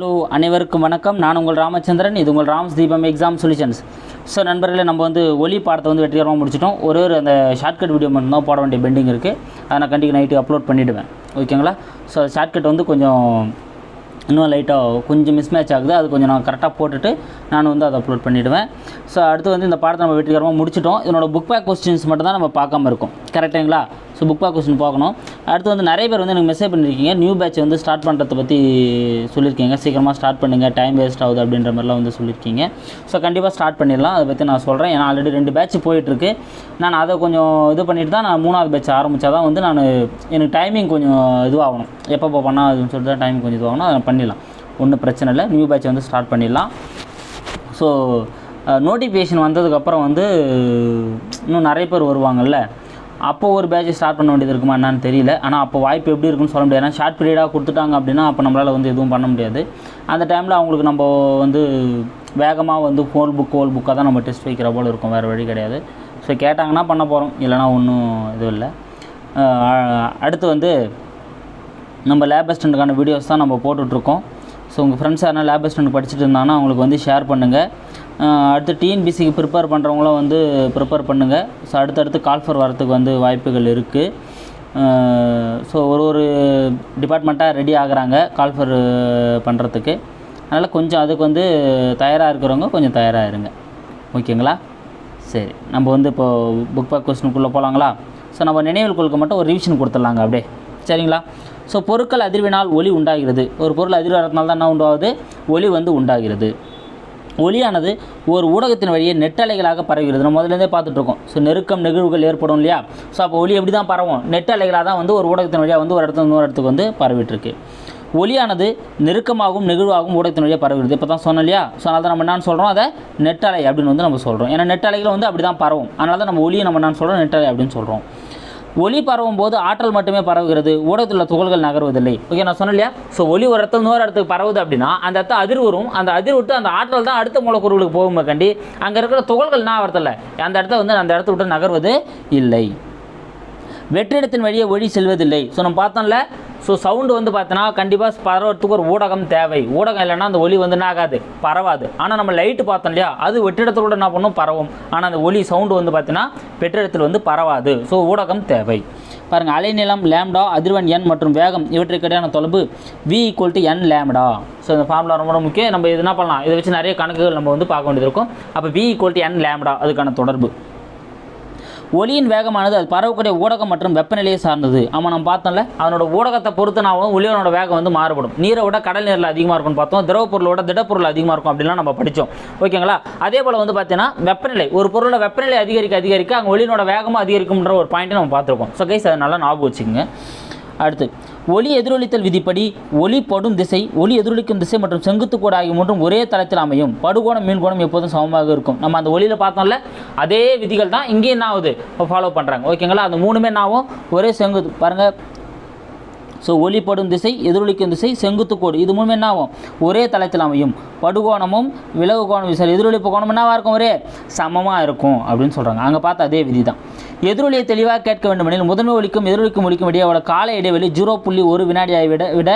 Hello அனைவருக்கும் வணக்கம். நான் உங்கள் ராமச்சந்திரன். இது உங்கள் ராம்ஸ் தீபம் எக்ஸாம் சொல்யூஷன்ஸ் ஸோ நண்பர்களே நம்ம வந்து ஒலி பாடத்தை வந்து வெற்றிகரமாக முடிச்சிட்டோம். ஒரு ஒரு அந்த ஷார்ட்கட் வீடியோ மட்டும்தான் போட வேண்டிய பெண்டிங் இருக்குது அதை நான் கண்டிப்பாக நைட்டு அப்லோட் பண்ணிவிடுவேன் ஓகேங்களா ஸோ ஷார்ட்கட் வந்து கொஞ்சம் இன்னும் லைட்டாக கொஞ்சம் மிஸ்மேட்ச் ஆகுது. அது கொஞ்சம் நான் கரெக்டாக போட்டுட்டு நான் வந்து அதை அப்லோட் பண்ணிவிடுவேன் ஸோ அடுத்து வந்து இந்த பாடத்தை நம்ம வெற்றிகரமாக முடிச்சிட்டோம். இதனோட புக் பேக் கொஸ்டின்ஸ் மட்டும் தான் நம்ம பார்க்காம இருக்கோம். கரெக்டுங்களா ஸோ புக் மார்க் கொஸ்டின் பார்க்கணும். அடுத்து வந்து நிறைய பேர் வந்து எனக்கு மெசேஜ் பண்ணியிருக்கீங்க நியூ பேட்ச் வந்து ஸ்டார்ட் பண்ணுறதை பற்றி சொல்லியிருக்கீங்க சீக்கிரமாக ஸ்டார்ட் பண்ணுங்கள் டைம் வேஸ்ட் ஆகுது அப்படின்ற மாதிரிலாம் வந்து சொல்லியிருக்கீங்க ஸோ கண்டிப்பாக ஸ்டார்ட் பண்ணிடலாம். அதை பற்றி நான் சொல்கிறேன் ஏன்னா ஆல்ரெடி ரெண்டு பேட்ச் போயிட்டுருக்கு. நான் அதை கொஞ்சம் இது பண்ணிட்டு தான் நான் மூணாவது பேட்ச் ஆரம்பித்தா தான் வந்து நான் எனக்கு டைமிங் கொஞ்சம் இதுவாகணும். எப்பப்போ பண்ணால் அதுன்னு சொல்லிட்டு தான் டைமிங் கொஞ்சம் இதுவாகணும். அதை பண்ணிடலாம். ஒன்றும் பிரச்சனை இல்லை. நியூ பேட்ச் வந்து ஸ்டார்ட் பண்ணிடலாம். ஸோ நோட்டிஃபிகேஷன் வந்ததுக்கப்புறம் வந்து இன்னும் நிறைய பேர் வருவாங்கல்ல? அப்போ ஒரு பேட்சை ஸ்டார்ட் பண்ண வேண்டியது இருக்குமா என்னன்னு தெரியல. ஆனால் அப்போ வாய்ப்பு எப்படி இருக்குன்னு சொல்ல முடியாது. ஏன்னா ஷார்ட் பீரியடாக கொடுத்துட்டாங்க அப்படின்னா அப்போ நம்மளால் வந்து எதுவும் பண்ண முடியாது. அந்த டைமில் அவங்களுக்கு நம்ம வந்து வேகமாக வந்து ஹோல் புக் ஹோல் புக்காக தான் நம்ம டெஸ்ட் வைக்கிற போல் இருக்கும். வேறு வழி கிடையாது. ஸோ கேட்டாங்கன்னா பண்ண போகிறோம் இல்லைனா ஒன்றும் இது இல்லை. அடுத்து வந்து நம்ம லேப் அசிஸ்டண்ட்டுக்கான வீடியோஸ் தான் நம்ம போட்டுட்ருக்கோம் ஸோ உங்கள் ஃப்ரெண்ட்ஸ் யாரா லேப் அசிஸ்டண்ட் படிச்சுட்டு இருந்தாங்கன்னா அவங்களுக்கு வந்து ஷேர் பண்ணுங்கள் அடுத்து டிஎன்பிசிக்கு ப்ரிப்பேர் பண்ணுறவங்களும் வந்து ப்ரிப்பேர் பண்ணுங்கள் ஸோ அடுத்தடுத்து கால்ஃபர் வரத்துக்கு வந்து வாய்ப்புகள் இருக்குது ஸோ ஒரு ஒரு டிபார்ட்மெண்ட்டாக ரெடி ஆகுறாங்க கால்ஃபர் பண்ணுறதுக்கு அதனால் கொஞ்சம் அதுக்கு வந்து தயாராக இருக்கிறவங்க கொஞ்சம் தயாராக இருங்க. ஓகேங்களா? சரி நம்ம வந்து இப்போது புக் பேக் கொஸ்டினுக்குள்ளே போகலாங்களா ஸோ நம்ம நினைவில் கொள்கை மட்டும் ஒரு ரிவிஷன் கொடுத்துடலாங்க அப்படியே. சரிங்களா? ஸோ பொருட்கள் அதிர்வினால் ஒலி உண்டாகிறது. ஒரு பொருள் அதிர்வு வரதுனால தான் என்ன உண்டாகுது? ஒலி வந்து உண்டாகிறது. ஒலியானது ஒரு ஊடகத்தின் வழியே நெட்டலைகளாக பரவுகிறது நம்ம முதலேருந்தே பார்த்துட்ருக்கோம். ஸோ நெருக்கம் நிகழ்வுகள் ஏற்படும் இல்லையா? ஸோ அப்போ ஒலி எப்படி தான் பரவும்? நெட்டலைகளாக தான் வந்து ஒரு ஊடகத்தின் வழியாக வந்து ஒரு இடத்துல இன்னொரு இடத்துக்கு வந்து பரவிட்டுருக்கு ஒலியானது நெருக்கமாகவும் நெகிழ்வாகவும் ஊடகத்தின் வழியாக பரவுகிறது இப்போ தான் சொன்னோம் இல்லையா? ஸோ அதனால் தான் நம்ம என்ன சொல்கிறோம் அதை நெட்டலை அப்படின்னு வந்து நம்ம சொல்கிறோம் ஏன்னா நெட்டலைகள் வந்து அப்படி தான் பரவும். அதனால தான் நம்ம ஒலியை நம்ம என்ன சொல்கிறோம் நெட்டலை அப்படின்னு சொல்கிறோம் ஒளி பரவும் போது ஆற்றல் மட்டுமே பரவுகிறது. ஊடகத்தில் உள்ள துகள்கள் நகர்வதில்லை. ஓகே நான் சொன்னேன் இல்லையா? ஸோ ஒளி ஒரு இடத்துல இன்னொரு இடத்துக்கு பரவுது அப்படின்னா அந்த இடத்த அதிர் வரும். அந்த அதிர் விட்டு அந்த ஆற்றல் தான் அடுத்த மூலக்கூறுகளுக்கு போகுமே கண்டி. அங்கே இருக்கிற துகள்கள் நான் வரதில்லை அந்த இடத்த வந்து அந்த இடத்த விட்டு நகர்வது இல்லை. வெற்றிடத்தின் வழியே ஒளி செல்வதில்லை. ஸோ நம்ம பார்த்தோம்ல ஸோ சவுண்டு வந்து பார்த்தோன்னா கண்டிப்பாக பரவறதுக்கு ஒரு ஊடகம் தேவை. ஊடகம் இல்லைன்னா அந்த ஒலி வந்து என்ன ஆகாது பரவாது. ஆனால் நம்ம லைட்டு பார்த்தோம் இல்லையா அது வெற்றிடத்தோட என்ன பண்ணும்? பரவும். ஆனால் அந்த ஒலி சவுண்டு வந்து பார்த்தீங்கன்னா வெற்றிடத்தில் வந்து பரவாது. ஸோ ஊடகம் தேவை. பாருங்கள் அலைநிலம் லேம்டா அதிர்வன் எண் மற்றும் வேகம் இவற்றுக்கிடையான தொடர்பு V equal to n lambda. So இந்த ஃபார்முலா ரொம்ப ரொம்ப முக்கியம். நம்ம இது என்ன பண்ணலாம்? இதை வச்சு நிறைய கணக்குகள் நம்ம வந்து பார்க்க வேண்டியது இருக்கும். அப்போ V equal to n lambda அதுக்கான தொடர்பு. ஒளியின் வேகமானது அது பரவக்கூடிய ஊடகம் மற்றும் வெப்பநிலையை சார்ந்தது. ஆமாம் நம்ம பார்த்தோம்ல அதனோட ஊடகத்தை பொறுத்துனாவும் ஒலியோட வேகம் வந்து மாறுபடும். நீரை விட கடல் நீரில் அதிகமாக இருக்கும்னு பார்த்தோம். திரவ பொருளோட திடப்பொருள் அதிகமாக இருக்கும் அப்படின்லாம் நம்ம படித்தோம் ஓகேங்களா? அதே போல் வந்து பார்த்தீங்கன்னா வெப்பநிலை. ஒரு பொருளோட வெப்பநிலை அதிகரிக்க அதிகரிக்க அங்கே ஒளியினோட வேகமும் அதிகரிக்கும்ன்ற ஒரு பாயிண்ட்டை நம்ம பார்த்துருக்கோம். ஸோ கைஸ் அதை நல்லா ஞாபகம் வச்சுக்கோங்க. அடுத்து ஒலி எதிரொலித்தல் விதிப்படி ஒலி படும் திசை ஒலி எதிரொலிக்கும் திசை மற்றும் செங்குத்து கோடு ஆகிய மூன்றும் ஒரே தளத்தில் அமையும். படுகோணம் மீன்கோணம் எப்போதும் சமமாக இருக்கும். நம்ம அந்த ஒலியில் பார்த்தோம்ல அதே விதிகள் தான் இங்கேயும் என்ன ஆகுது ஃபாலோ பண்ணுறாங்க ஓகேங்களா அந்த மூணுமே என்ன ஆகும் ஒரே செங்குத்து பாருங்கள் ஸோ ஒளிப்படும் திசை எதிரொலிக்கும் திசை செங்குத்து கோடு இது மூணுமே என்ன ஆகும் ஒரே தளத்தில் அமையும். படுகோணமும் விலகு கோணம் சார் எதிரொலிப்பு கோணம் என்னவாக இருக்கும்? ஒரே சமமாக இருக்கும் அப்படின்னு சொல்கிறாங்க அங்கே பார்த்த அதே விதி தான் எதிரொலியை தெளிவாக கேட்க வேண்டுமெனில் முதன்மை ஒலிக்கும் எதிரொலிக்கும் ஒலிக்கும் இடையே கால இடைவெளி ஜீரோ புள்ளி ஒரு வினாடியை விட விட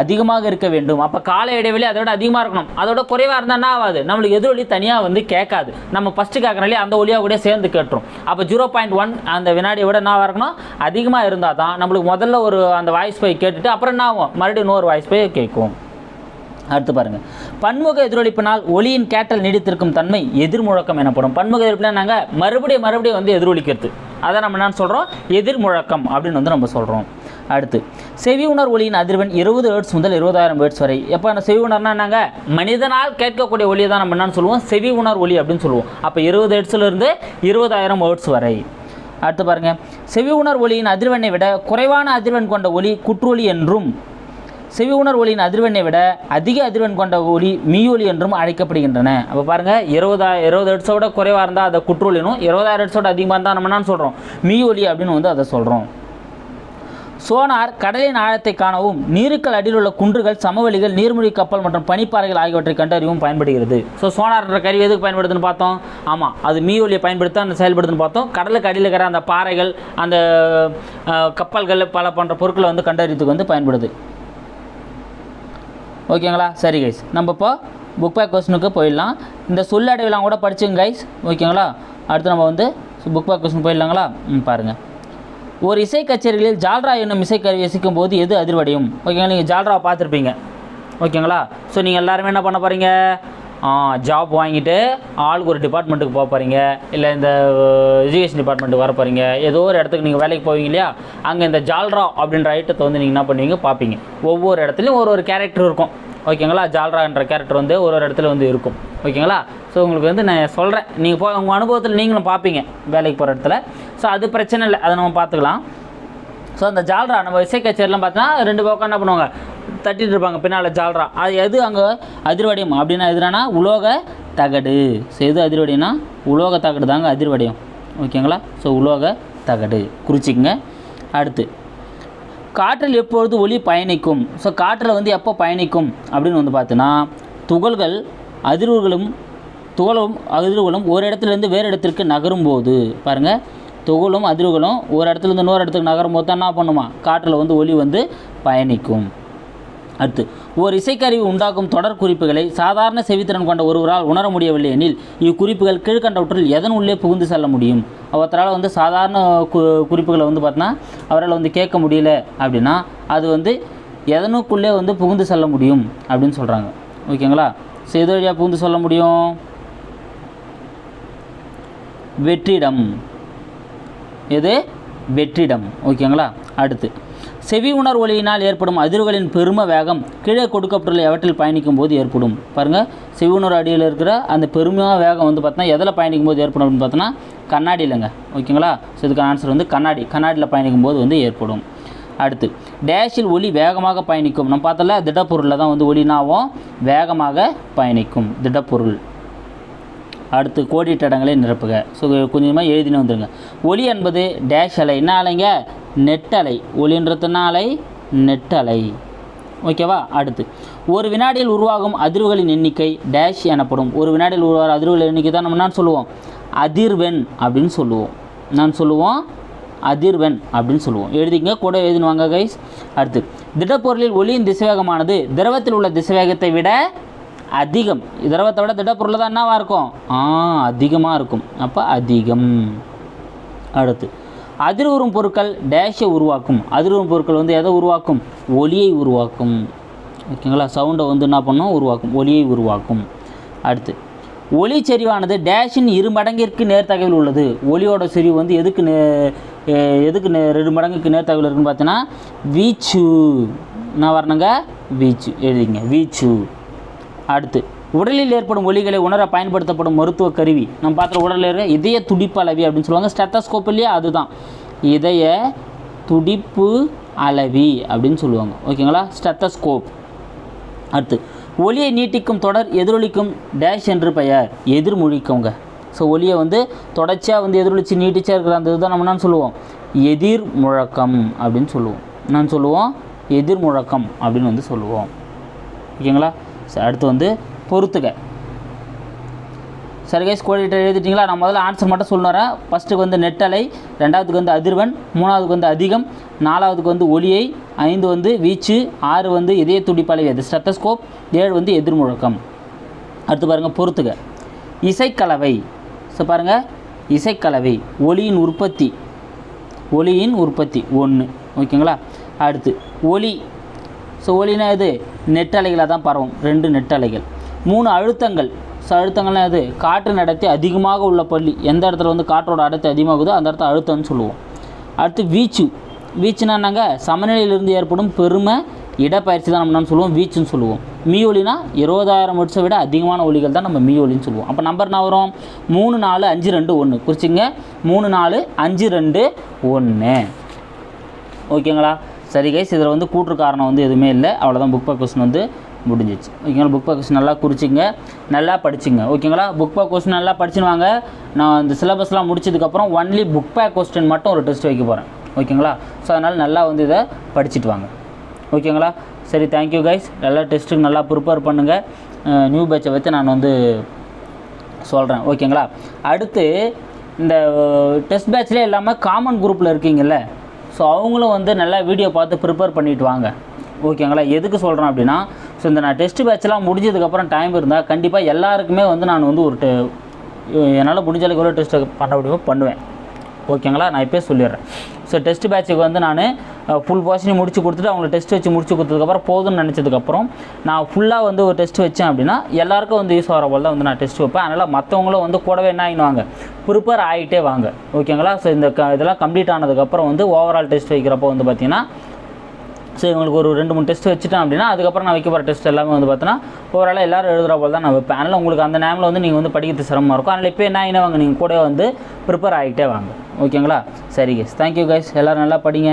அதிகமாக இருக்க வேண்டும். அப்போ கால இடைவெளி அதை விட அதிகமாக இருக்கணும். அதோட குறைவாக இருந்தால் என்ன ஆகாது? நம்மளுக்கு எதிரொலி தனியாக வந்து கேட்காது. நம்ம ஃபஸ்ட்டு கேட்குறாலே அந்த ஒளியாக கூட சேர்ந்து கேட்டுரும். அப்போ ஜீரோ பாயிண்ட் ஒன் அந்த வினாடியை விட என்ன இருக்கணும்? அதிகமாக இருந்தால் தான் நம்மளுக்கு முதல்ல ஒரு அந்த வாய்ஸ் போய் கேட்டுட்டு அப்புறம் என்ன ஆகும்? மறுபடியும் இன்னொரு வாய்ஸ் போய் கேட்கும். அடுத்து பாருங்கள் பன்முக எதிரொலிப்பினால் ஒளியின் கேட்டல் நீடித்திருக்கும் தன்மை எதிர்முழக்கம் எனப்படும். பன்முக எதிர்ப்புனா நாங்கள் மறுபடியும் மறுபடியும் வந்து எதிரொலிக்கிறது. அதை நம்ம என்ன சொல்கிறோம் எதிர்முழக்கம் அப்படின்னு வந்து நம்ம சொல்கிறோம் அடுத்து. செவி உணர் ஒளியின் அதிர்வெண் இருபது ஹேர்ட்ஸ் முதல் இருபதாயிரம் ஹேர்ட்ஸ் வரை. எப்போ அந்த செவி உணர்னா நாங்கள் மனிதனால் கேட்கக்கூடிய ஒளியை தான் நம்ம என்னன்னு சொல்லுவோம்? செவி உணர் ஒளி அப்படின்னு சொல்லுவோம். அப்போ இருபது ஹெர்ட்ஸ்லேருந்து இருபதாயிரம் ஹேர்ட்ஸ் வரை. அடுத்து பாருங்கள் செவி உணர் ஒளியின் அதிர்வெண்ணை விட குறைவான அதிர்வெண் கொண்ட ஒளி குற்றொலி என்றும் செவி உணர் ஒளியின் அதிர்வெண்ணை விட அதிக அதிர்வெண் கொண்ட ஒலி மீயொலி என்றும் அழைக்கப்படுகின்றன. அப்போ பாருங்கள் இருபதா இருபது ஹெட்ஸோட குறைவாக இருந்தால் அதை குற்றொலினும் இருபதாயிரம் ஹெட்ஸோட அதிகமாக இருந்தால் நம்ம என்ன சொல்கிறோம் மீயொலி அப்படின்னு வந்து அதை சொல்கிறோம் சோனார் கடலின் ஆழத்தை காணவும் நீருக்கள் அடியில் உள்ள குன்றுகள் சமவெளிகள் நீர்மூழ்கி கப்பல் மற்றும் பனிப்பாறைகள் ஆகியவற்றை கண்டறியவும் பயன்படுகிறது. ஸோ சோனார்ன்ற கருவி எதுக்கு பயன்படுதுன்னு பார்த்தோம்? ஆமாம் அது மீயொலியை பயன்படுத்த அந்த செயல்படுதுன்னு பார்த்தோம். கடலுக்கு அடியில் இருக்கிற அந்த பாறைகள் அந்த கப்பல்கள் பல போன்ற பொருட்களை வந்து கண்டறியத்துக்கு வந்து பயன்படுது. ஓகேங்களா? சரி கைஸ் நம்ம இப்போ புக் பேக் கொஸ்டினுக்கு போயிடலாம். இந்த சொல்லடைவெல்லாம் கூட படிச்சுங்க கைஸ் ஓகேங்களா? அடுத்து நம்ம வந்து புக் பேக் கொஸ்டின் போயிடலாங்களா? ம் பாருங்கள் ஒரு இசை கச்சேரிகளில் ஜால்ரா என்னும் இசைக்கருவி இசைக்கும் போது எது அதிர்வடையும்? ஓகேங்களா நீங்கள் ஜால்ராவை பார்த்துருப்பீங்க. ஓகேங்களா? ஸோ நீங்கள் எல்லாருமே என்ன பண்ண போகிறீங்க ஜாப் வாங்கிட்டு ஆளுக்கு ஒரு டிபார்ட்மெண்ட்டுக்கு போக போகிறீங்க இல்லை இந்த எஜுகேஷன் டிபார்ட்மெண்ட்டுக்கு வர போகிறீங்க ஏதோ ஒரு இடத்துக்கு நீங்கள் வேலைக்கு போவீங்க இல்லையா? அங்கே இந்த ஜால்ரா அப்படின்ற ஐட்டத்தை வந்து நீங்கள் என்ன பண்ணுவீங்க? பார்ப்பீங்க. ஒவ்வொரு இடத்துலையும் ஒரு ஒரு கேரக்டர் இருக்கும். ஓகேங்களா? ஜால்ரான்ற கேரக்டர் வந்து ஒரு ஒரு இடத்துல வந்து இருக்கும். ஓகேங்களா? ஸோ உங்களுக்கு வந்து நான் சொல்கிறேன் நீங்கள் போ உங்கள் அனுபவத்தில் நீங்களும் பார்ப்பீங்க வேலைக்கு போகிற இடத்துல. ஸோ அது பிரச்சனை இல்லை. அதை நம்ம பார்த்துக்கலாம் ஸோ அந்த ஜால்ரா நம்ம இசை கச்சேரிலாம் பார்த்தோன்னா ரெண்டு பக்கம் என்ன பண்ணுவாங்க? தட்டிட்டு இருப்பாங்க. பின்னால் ஜால்ரா. அது எது அங்கே? அதிர்வடையும். அப்படின்னா எதுனா உலோக தகடு. ஸோ எது அதிர்வடையும்னா உலோக தகடு தாங்க அதிர்வடையும். ஓகேங்களா? ஸோ உலோக தகடு. குறிச்சிக்கங்க. அடுத்து காற்றில் எப்பொழுது ஒளி பயணிக்கும்? ஸோ காற்றில் வந்து எப்போ பயணிக்கும்? அப்படின்னு வந்து பார்த்தோன்னா துகள்கள் அதிர்வுகளும் துகளும் அதிர்வுகளும் ஒரு இடத்துலேருந்து வேறு இடத்திற்கு நகரும் போது பாருங்கள் துகளும் அதிர்வுகளும் ஒரு இடத்துலேருந்து இன்னொரு இடத்துக்கு நகரும் போது தான் என்ன பண்ணுமா? காற்றில் வந்து ஒளி வந்து பயணிக்கும். அடுத்து ஓர் இசைக்கருவி உண்டாக்கும் தொடர் குறிப்புகளை சாதாரண செவித்திறன் கொண்ட ஒருவரால் உணர முடியவில்லை எனில் இக்குறிப்புகள் கீழ்கண்டவற்றில் எதன் உள்ளே புகுந்து செல்ல முடியும்? அவரால் வந்து சாதாரண கு குறிப்புகளை வந்து பார்த்தோன்னா அவரால் வந்து கேட்க முடியல அப்படின்னா அது வந்து எதனுக்குள்ளே வந்து புகுந்து செல்ல முடியும் அப்படின்னு சொல்கிறாங்க ஓகேங்களா? ஸோ எது வழியாக புகுந்து சொல்ல முடியும்? வெற்றிடம். எது? வெற்றிடம். ஓகேங்களா? அடுத்து. செவி உணர் ஒளியினால் ஏற்படும் அதிர்வுகளின் பெரும வேகம் கீழே கொடுக்கப்பட்டுள்ள எவற்றில் பயணிக்கும் போது ஏற்படும்? பாருங்கள் செவி உணர் அடியில் இருக்கிற அந்த பெருமையாக வேகம் வந்து பார்த்தோன்னா எதில் பயணிக்கும் போது ஏற்படும் அப்படின்னு பார்த்தோன்னா கண்ணாடி இல்லைங்க ஓகேங்களா? ஸோ இதுக்கான ஆன்சர் வந்து கண்ணாடி. கண்ணாடியில் பயணிக்கும் போது வந்து ஏற்படும். அடுத்து. டேஷில் ஒளி வேகமாக பயணிக்கும். நம்ம பார்த்தல திடப்பொருளில் தான் வந்து ஒளினாவும் வேகமாக பயணிக்கும். திடப்பொருள். அடுத்து கோடிட்ட இடங்களை நிரப்புக ஸோ கொஞ்சமாக எழுதினு வந்துடுங்க ஒளி என்பது டேஷ் அலை. என்ன அலைங்க? நெட் அலை நெட்டலை. நெட் அலை ஓகேவா அடுத்து. ஒரு வினாடியில் உருவாகும் அதிர்வுகளின் எண்ணிக்கை டேஷ் எனப்படும். ஒரு வினாடியில் உருவாகிற அதிர்வுகளின் எண்ணிக்கை தான் நம்ம என்ன சொல்லுவோம்? அதிர்வெண் அப்படின்னு சொல்லுவோம். நான் சொல்லுவோம்? அதிர்வெண் அப்படின்னு சொல்லுவோம். எழுதிங்க கூட எழுதினுவாங்க கைஸ் அடுத்து. திடப்பொருளில் ஒளியின் திசைவேகமானது திரவத்தில் உள்ள திசைவேகத்தை விட அதிகம். திரவத்தை விட திடப்பொருள் தான் என்னவா இருக்கும்? ஆ அதிகமாக இருக்கும். அப்போ அதிகம். அடுத்து அதிர்வுறும் பொருட்கள் டேஷை உருவாக்கும். அதிர்வுறும் பொருட்கள் வந்து எதை உருவாக்கும்? ஒளியை உருவாக்கும். ஓகேங்களா? சவுண்டை வந்து என்ன பண்ணும்? உருவாக்கும். ஒளியை உருவாக்கும். அடுத்து ஒளி செறிவானது டேஷின் இரு மடங்கிற்கு நேர்த்தகவில் உள்ளது. ஒளியோட செறிவு வந்து எதுக்கு நே எதுக்கு நே ரெண்டு மடங்குக்கு நேர்த்தகவில் இருக்குன்னு பார்த்தீங்கன்னா வீச்சு. என்ன வரணுங்க? வீச்சு. எழுதிங்க வீச்சு. அடுத்து உடலில் ஏற்படும் ஒலிகளை உணர பயன்படுத்தப்படும் மருத்துவ கருவி. நம்ம பார்க்குற உடலில் இருக்க இதய துடிப்பு அளவி அப்படின்னு சொல்லுவாங்க. ஸ்டெத்தஸ்கோப் இல்லையா? அதுதான். இதய துடிப்பு அளவி அப்படின்னு சொல்லுவாங்க. ஓகேங்களா? ஸ்டெத்தஸ்கோப் அடுத்து ஒலியை நீட்டிக்கும் தொடர் எதிரொலிக்கும் டேஷ் என்று பெயர். எதிர்மொழிக்கவங்க. ஸோ ஒலியை வந்து தொடர்ச்சியாக வந்து எதிரொலிச்சு நீட்டிச்சா இருக்கிற அந்த இதுதான் நம்ம என்ன சொல்லுவோம். எதிர் முழக்கம் அப்படின்னு சொல்லுவோம். என்னன்னு சொல்லுவோம்? எதிர் முழக்கம் அப்படின்னு வந்து சொல்லுவோம். ஓகேங்களா? அடுத்து வந்து பொறுத்துக. சரி கைஸ் கோடிட்ட எழுதிட்டிங்களா? நான் முதல்ல ஆன்சர் மட்டும் சொல்லுறேன் ஃபஸ்ட்டுக்கு வந்து நெட்டலை ரெண்டாவதுக்கு வந்து அதிர்வன் மூணாவதுக்கு வந்து அதிகம் நாலாவதுக்கு வந்து ஒளியை ஐந்து வந்து வீச்சு ஆறு வந்து இதய துடிப்பளவி அது ஸ்டெத்தஸ்கோப் ஏழு வந்து எதிர்முழக்கம் அடுத்து பாருங்கள் பொறுத்துக. இசைக்கலவை. ஸோ பாருங்கள் இசைக்கலவை ஒளியின் உற்பத்தி ஒளியின் உற்பத்தி ஒன்று ஓகேங்களா? அடுத்து ஒளி ஸோ ஒளினா இது நெட்டலைகளாக தான் பரவும். ரெண்டு நெட்டலைகள். மூணு அழுத்தங்கள். ஸோ அழுத்தங்கள்லாம் எது? காற்று நடத்தி அதிகமாக உள்ள பள்ளி. எந்த இடத்துல வந்து காற்றோட அடர்த்தி அதிகமாகுதோ அந்த இடத்த அழுத்தம்னு சொல்லுவோம். அடுத்து வீச்சு. வீச்சுனா சமநிலையிலிருந்து ஏற்படும் பெருமை இடப்பயிற்சி தான் நம்ம என்ன சொல்லுவோம். வீச்சுன்னு சொல்லுவோம். மீ ஒலினா இருபதாயிரம் வருஷம் விட அதிகமான ஒலிகள் தான் நம்ம மீ ஒலின்னு சொல்லுவோம். அப்போ நம்பர் என்ன வரும்? மூணு நாலு அஞ்சு ரெண்டு ஒன்று குறிச்சிங்க. மூணு நாலு அஞ்சு ரெண்டு ஒன்று ஓகேங்களா சரி கைஸ் இதில் வந்து கூற்று காரணம் வந்து எதுவுமே இல்லை. அவ்வளோதான் புக் பேக் கொஸ்டின் வந்து முடிஞ்சிச்சு. ஓகேங்களா புக் பேக் கொஸ்டின் நல்லா குறிச்சிங்க. நல்லா படிச்சுங்க. ஓகேங்களா புக் பேக் கொஸ்டின் நல்லா படிச்சுன்னு வாங்க. நான் இந்த சிலபஸ்லாம் முடிச்சதுக்கப்புறம் ஒன்லி புக் பேக் கொஸ்டின் மட்டும் ஒரு டெஸ்ட் வைக்க போகிறேன் ஓகேங்களா ஸோ அதனால் நல்லா வந்து இதை படிச்சுட்டு வாங்க. ஓகேங்களா சரி தேங்க்யூ கைஸ் நல்லா டெஸ்ட்டுக்கு நல்லா ப்ரிப்பேர் பண்ணுங்கள் நியூ பேட்சை வச்சு நான் வந்து சொல்கிறேன் ஓகேங்களா அடுத்து இந்த டெஸ்ட் பேட்ச்லேயே இல்லாமல் காமன் குரூப்பில் இருக்கீங்கள்ல ஸோ அவங்களும் வந்து நல்லா வீடியோ பார்த்து ப்ரிப்பேர் பண்ணிட்டு வாங்க. ஓகேங்களா எதுக்கு சொல்கிறேன் அப்படின்னா ஸோ இந்த நான் டெஸ்ட் பேட்ச்லாம் முடிஞ்சதுக்கப்புறம் டைம் இருந்தால் கண்டிப்பாக எல்லாருக்குமே வந்து நான் வந்து ஒரு டெ என்னால் முடிஞ்ச அளவுக்கு எவ்வளோ டெஸ்ட் பண்ண முடியுமோ பண்ணுவேன். ஓகேங்களா நான் இப்போயே சொல்லிடுறேன். ஸோ டெஸ்ட் பேட்சுக்கு வந்து நான் ஃபுல் போர்ஷனையும் முடிச்சு கொடுத்துட்டு அவங்களுக்கு டெஸ்ட் வச்சு முடிச்சு கொடுத்ததுக்கப்புறம் போதும்னு நினச்சதுக்கப்புறம் நான் ஃபுல்லாக வந்து ஒரு டெஸ்ட் வச்சேன் அப்படின்னா எல்லாருக்கும் வந்து யூஸ் ஆகிற போல் தான் வந்து நான் டெஸ்ட் வைப்பேன். அதனால் மற்றவங்களும் வந்து கூடவே என்ன ஆகிடுவாங்க? ப்ரிப்பேர் ஆகிட்டே வாங்க. ஓகேங்களா ஸோ இந்த க இதெல்லாம் கம்ப்ளீட் ஆனதுக்கப்புறம் வந்து ஓவரால் டெஸ்ட் வைக்கிறப்போ வந்து பார்த்திங்கன்னா ஸோ இவங்களுக்கு ஒரு ரெண்டு மூணு டெஸ்ட் வச்சுட்டேன் அப்படின்னா அதுக்கப்புறம் நான் வைக்க போகிற டெஸ்ட் எல்லாமே வந்து பார்த்தீங்கன்னா ஓவராலாக எல்லோரும் எழுதுகிற போல் தான் நான் வைப்பேன். அதனால் உங்களுக்கு அந்த நேமில் வந்து நீங்கள் வந்து படிக்கிறது சிரமமாக இருக்கும். அதனால் இப்போ என்ன ஆகினவங்க நீங்கள் கூட வந்து ப்ரிப்பேர் ஆகிட்டே வாங்க. ஓகேங்களா சரி கைஸ் தேங்க்யூ கைஸ் எல்லோரும் நல்லா படிங்க.